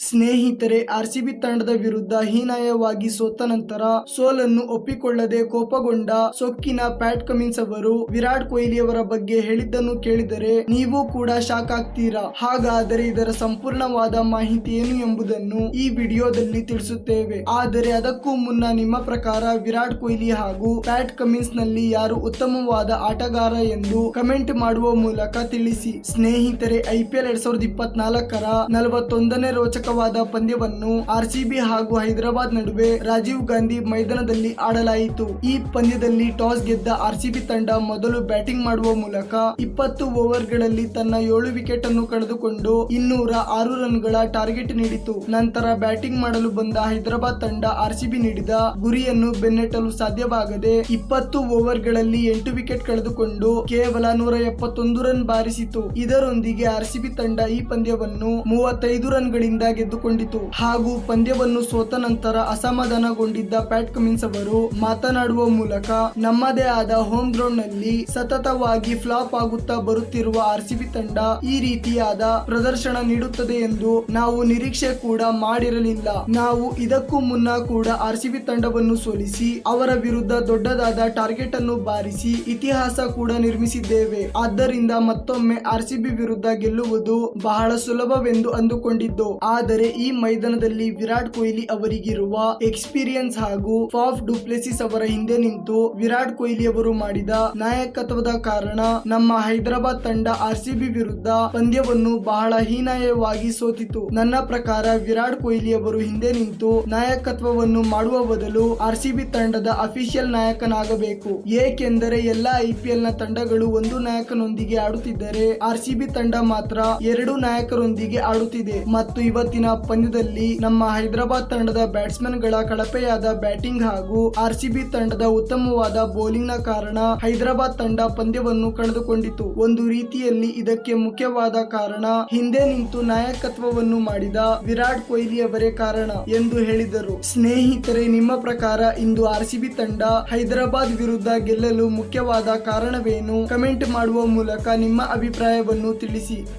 ಸ್ನೇಹಿತರೆ, ಆರ್ಸಿಬಿ ತಂಡದ ವಿರುದ್ಧ ಹೀನಾಯವಾಗಿ ಸೋತ ನಂತರ ಸೋಲನ್ನು ಒಪ್ಪಿಕೊಳ್ಳದೆ ಕೋಪಗೊಂಡ ಸೊಕ್ಕಿನ ಪ್ಯಾಟ್ ಕಮಿನ್ಸ್ ಅವರು ವಿರಾಟ್ ಕೊಹ್ಲಿ ಅವರ ಬಗ್ಗೆ ಹೇಳಿದ್ದನ್ನು ಕೇಳಿದರೆ ನೀವು ಕೂಡ ಶಾಕ್ ಆಗ್ತೀರಾ? ಹಾಗಾದರೆ ಇದರ ಸಂಪೂರ್ಣವಾದ ಮಾಹಿತಿ ಏನು ಎಂಬುದನ್ನು ಈ ವಿಡಿಯೋದಲ್ಲಿ ತಿಳಿಸುತ್ತೇವೆ. ಆದರೆ ಅದಕ್ಕೂ ಮುನ್ನ ನಿಮ್ಮ ಪ್ರಕಾರ ವಿರಾಟ್ ಕೊಹ್ಲಿ ಹಾಗೂ ಪ್ಯಾಟ್ ಕಮಿನ್ಸ್ನಲ್ಲಿ ಯಾರು ಉತ್ತಮವಾದ ಆಟಗಾರ ಎಂದು ಕಮೆಂಟ್ ಮಾಡುವ ಮೂಲಕ ತಿಳಿಸಿ. ಸ್ನೇಹಿತರೆ ಐಪಿಎಲ್ ಎರಡ್ ಸಾವಿರದ ಇಪ್ಪತ್ನಾಲ್ಕರ ನಲವತ್ತೊಂದನೇ ರೋಚಕವಾದ ಪಂದ್ಯವನ್ನು ಆರ್ಸಿಬಿ ಹಾಗೂ ಹೈದರಾಬಾದ್ ನಡುವೆ ರಾಜೀವ್ ಗಾಂಧಿ ಮೈದಾನದಲ್ಲಿ ಆಡಲಾಯಿತು. ಈ ಪಂದ್ಯದಲ್ಲಿ ಟಾಸ್ ಗೆದ್ದ ಆರ್ಸಿಬಿ ತಂಡ ಮೊದಲು ಬ್ಯಾಟಿಂಗ್ ಮಾಡುವ ಮೂಲಕ ಇಪ್ಪತ್ತು ಓವರ್ಗಳಲ್ಲಿ ತನ್ನ ಏಳು ವಿಕೆಟ್ ಅನ್ನು ಕಳೆದುಕೊಂಡು ಇನ್ನೂರ ಆರು ರನ್ಗಳ ಟಾರ್ಗೆಟ್ ನೀಡಿತು. ನಂತರ ಬ್ಯಾಟಿಂಗ್ ಮಾಡಲು ಬಂದ ಹೈದರಾಬಾದ್ ತಂಡ ಆರ್ಸಿಬಿ ನೀಡಿದ ಗುರಿಯನ್ನು ಬೆನ್ನಟ್ಟಲು ಸಾಧ್ಯವಾಗದೆ ಇಪ್ಪತ್ತು ಓವರ್ಗಳಲ್ಲಿ ಎಂಟು ವಿಕೆಟ್ ಕಳೆದುಕೊಂಡು ಕೇವಲ ನೂರ ಎಪ್ಪತ್ತೊಂದು ರನ್ ಬಾರಿಸಿತು. ಇದರೊಂದಿಗೆ ಆರ್ಸಿಬಿ ತಂಡ ಈ ಪಂದ್ಯವನ್ನು ಮೂವತ್ತೈದು ರನ್ಗಳಿಂದ ಗೆದ್ದುಕೊಂಡಿತು ಹಾಗೂ ಪಂದ್ಯವನ್ನು ಸೋತ ನಂತರ ಅಸಮಾಧಾನಗೊಂಡಿದ್ದ ಪ್ಯಾಟ್ ಕಮಿನ್ಸ್ ಅವರು ಮಾತನಾಡುವ ಮೂಲಕ ನಮ್ಮದೇ ಆದ ಹೋಮ್ ಗ್ರೌಂಡ್ನಲ್ಲಿ ಸತತವಾಗಿ ಫ್ಲಾಪ್ ಆಗುತ್ತಾ ಬರುತ್ತಿರುವ ಆರ್ಸಿಬಿ ತಂಡ ಈ ರೀತಿಯಾದ ಪ್ರದರ್ಶನ ನೀಡುತ್ತದೆ ಎಂದು ನಾವು ನಿರೀಕ್ಷೆ ಕೂಡ ಮಾಡಿರಲಿಲ್ಲ. ನಾವು ಇದಕ್ಕೂ ಮುನ್ನ ಕೂಡ ಆರ್ಸಿಬಿ ತಂಡವನ್ನು ಸೋಲಿಸಿ, ಅವರ ವಿರುದ್ಧ ದೊಡ್ಡದಾದ ಟಾರ್ಗೆಟ್ ಅನ್ನು ಬಾರಿಸಿ ಇತಿಹಾಸ ಕೂಡ ನಿರ್ಮಿಸಿದ್ದೇವೆ. ಆದ್ದರಿಂದ ಮತ್ತೊಮ್ಮೆ ಆರ್ಸಿಬಿ ವಿರುದ್ಧ ಗೆಲ್ಲುವುದು ಬಹಳ ಸುಲಭವೆಂದು ಅಂದುಕೊಂಡಿದ್ದು, ಆದರೆ ಈ ಮೈದಾನದಲ್ಲಿ ವಿರಾಟ್ ಕೊಹ್ಲಿ ಅವರಿಗಿರುವ ಎಕ್ಸ್ಪೀರಿಯನ್ಸ್ ಹಾಗೂ ಫಾಫ್ ಡುಪ್ಲೆಸಿಸ್ ಅವರ ಹಿಂದೆ ನಿಂತು ವಿರಾಟ್ ಕೊಹ್ಲಿ ಅವರು ಮಾಡಿದ ನಾಯಕತ್ವದ ಕಾರಣ ನಮ್ಮ ಹೈದರಾಬಾದ್ ತಂಡ ಆರ್ಸಿಬಿ ವಿರುದ್ಧ ಪಂದ್ಯವನ್ನು ಬಹಳ ಹೀನಾಯವಾಗಿ ಸೋತಿತು ನನ್ನ ಪ್ರಕಾರ ವಿರಾಟ್ ಕೊಹ್ಲಿ ಅವರು ಹಿಂದೆ ನಿಂತು ನಾಯಕತ್ವವನ್ನು ಮಾಡುವ ಬದಲು ಆರ್ಸಿಬಿ ತಂಡದ ಅಫಿಷಿಯಲ್ ನಾಯಕನಾಗಬೇಕು. ಏಕೆಂದರೆ ಎಲ್ಲಾ ಐಪಿಎಲ್ನ ತಂಡಗಳು ಒಂದು ನಾಯಕನೊಂದಿಗೆ ಆಡುತ್ತಿದ್ದರೆ ಆರ್ಸಿಬಿ ತಂಡ ಮಾತ್ರ ಎರಡು ನಾಯಕರೊಂದಿಗೆ ಆಡುತ್ತಿದೆ. ಮತ್ತು ಇವತ್ತಿನ ಪಂದ್ಯದಲ್ಲಿ ನಮ್ಮ ಹೈದರಾಬಾದ್ ತಂಡದ ಬ್ಯಾಟ್ಸ್ಮನ್ಗಳ ಕಳಪೆಯಾದ ಬ್ಯಾಟಿಂಗ್ ಹಾಗೂ ಆರ್ಸಿಬಿ ತಂಡದ ಉತ್ತಮವಾದ ಬೌಲಿಂಗ್ನ ಕಾರಣ ಹೈದರಾಬಾದ್ ತಂಡ ಪಂದ್ಯವನ್ನು ಕಳೆದುಕೊಂಡಿತು. ಒಂದು ರೀತಿಯಲ್ಲಿ ಇದಕ್ಕೆ ಮುಖ್ಯವಾದ ಕಾರಣ ಹಿಂದೆ ನಿಂತು ನಾಯಕತ್ವವನ್ನು ಮಾಡಿದ ವಿರಾಟ್ ಕೊಹ್ಲಿ ಅವರೇ ಕಾರಣ ಎಂದು ಹೇಳಿದರು. ಸ್ನೇಹಿತರೆ, ನಿಮ್ಮ ಪ್ರಕಾರ ಇಂದು ಆರ್ಸಿಬಿ ತಂಡ ಹೈದರಾಬಾದ್ ವಿರುದ್ಧ ಗೆಲ್ಲಲು ಮುಖ್ಯವಾದ ಕಾರಣವೇನು? ಕಮೆಂಟ್ ಮಾಡುವ ಮೂಲಕ ನಿಮ್ಮ ಅಭಿಪ್ರಾಯವನ್ನು ತಿಳಿಸಿ.